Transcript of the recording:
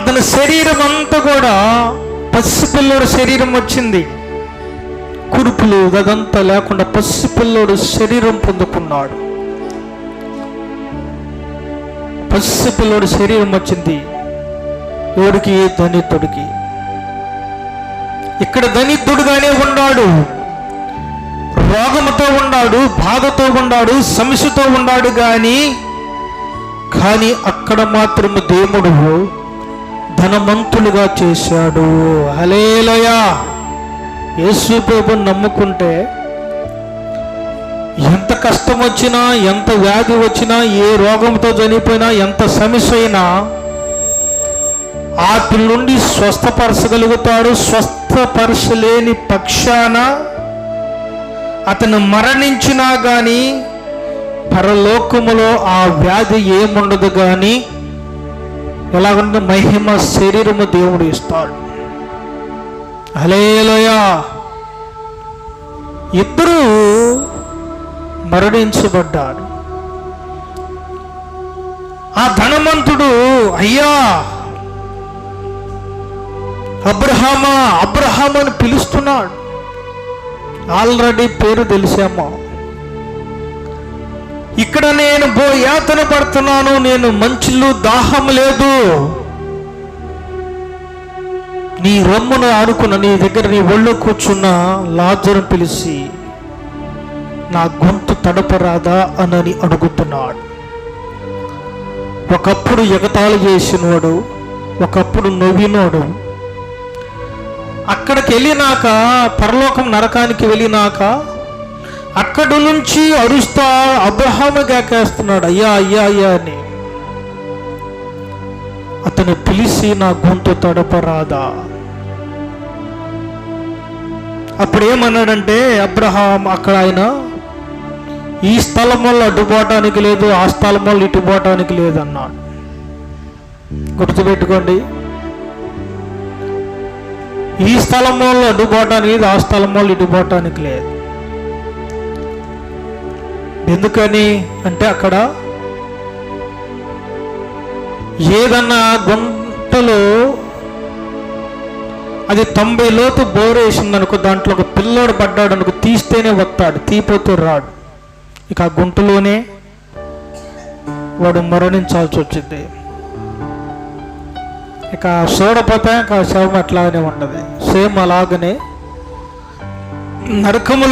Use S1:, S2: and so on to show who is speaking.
S1: అతని శరీరం అంతా కూడా పసిపిల్లోడు శరీరం వచ్చింది. కురుపులు అదంతా లేకుండా పసిపిల్లోడు శరీరం పొందుకున్నాడు. పసిపిల్లోడు శరీరం వచ్చింది. ఎవరికి ధనితుడికి. ఇక్కడ ధనితుడుగానే ఉన్నాడు. రోగముతో ఉన్నాడు బాధతో ఉన్నాడు సమస్యతో ఉన్నాడు కానీ కానీ అక్కడ మాత్రం దేవుడు ధనవంతులుగా చేశాడు. హలేలయ యేసు ప్రభు నమ్ముకుంటే ఎంత కష్టం వచ్చినా ఎంత వ్యాధి వచ్చినా ఏ రోగంతో చనిపోయినా ఎంత సమస్య అయినా వాటి నుండి స్వస్థపరచగలుగుతాడు. స్వస్థపరచలేని పక్షాన అతను మరణించినా కానీ పరలోకములో ఆ వ్యాధి ఏముండదు కానీ ఎలాగుంటే మహిమ శరీరము దేవుడు ఇస్తాడు. అలేలోయ ఇద్దరు మరణించబడ్డాడు ఆ ధనవంతుడు అయ్యా అబ్రహామా అబ్రహాం అని పిలుస్తున్నాడు. ఆల్రెడీ పేరు తెలిసామో? ఇక్కడ నేను బో యాతన పడుతున్నాను నేను మంచులు దాహం లేదు. నీ రొమ్మును ఆడుకున్న నీ దగ్గర నీ ఒళ్ళు కూర్చున్న లాజరం పిలిచి నా గొంతు తడపరాదా? అనని అడుగుతున్నాడు. ఒకప్పుడు ఎగతాళి చేసినవాడు ఒకప్పుడు నవ్వినోడు అక్కడికి వెళ్ళినాక పరలోకం నరకానికి వెళ్ళినాక అక్కడి నుంచి అరుస్తా అబ్రహాము కేకేస్తున్నాడు అయ్యా అయ్యా అయ్యా అని. అతను పిలిచి నా గొంతు తడపరాదా? అప్పుడు ఏమన్నాడంటే అబ్రహాం అక్కడ ఆయన ఈ స్థలం వల్ల అడ్డుపోవటానికి లేదు ఆ స్థలం వల్ల ఇటుపోవటానికి లేదన్నాడు లేదు అన్నాడు. గుర్తుపెట్టుకోండి ఈ స్థలం వల్ల అడ్డుపోవటానికి లేదు ఆ స్థలం వల్ల ఇటు పోవటానికి లేదు. ఎందుకని అంటే అక్కడ ఏదన్నా గుంటలో అది తొంభై లోతు బోరేసింది అనుకో దాంట్లో ఒక పిల్లోడు పడ్డాడు అనుకో తీస్తేనే వస్తాడు తీపోతూ రాడు. ఇక ఆ గుంటలోనే వాడు మరణించాల్సి వచ్చింది. ఇక చూడపోతే ఇక శవం అట్లాగనే ఉండదు సేమ్ అలాగనే నరకములో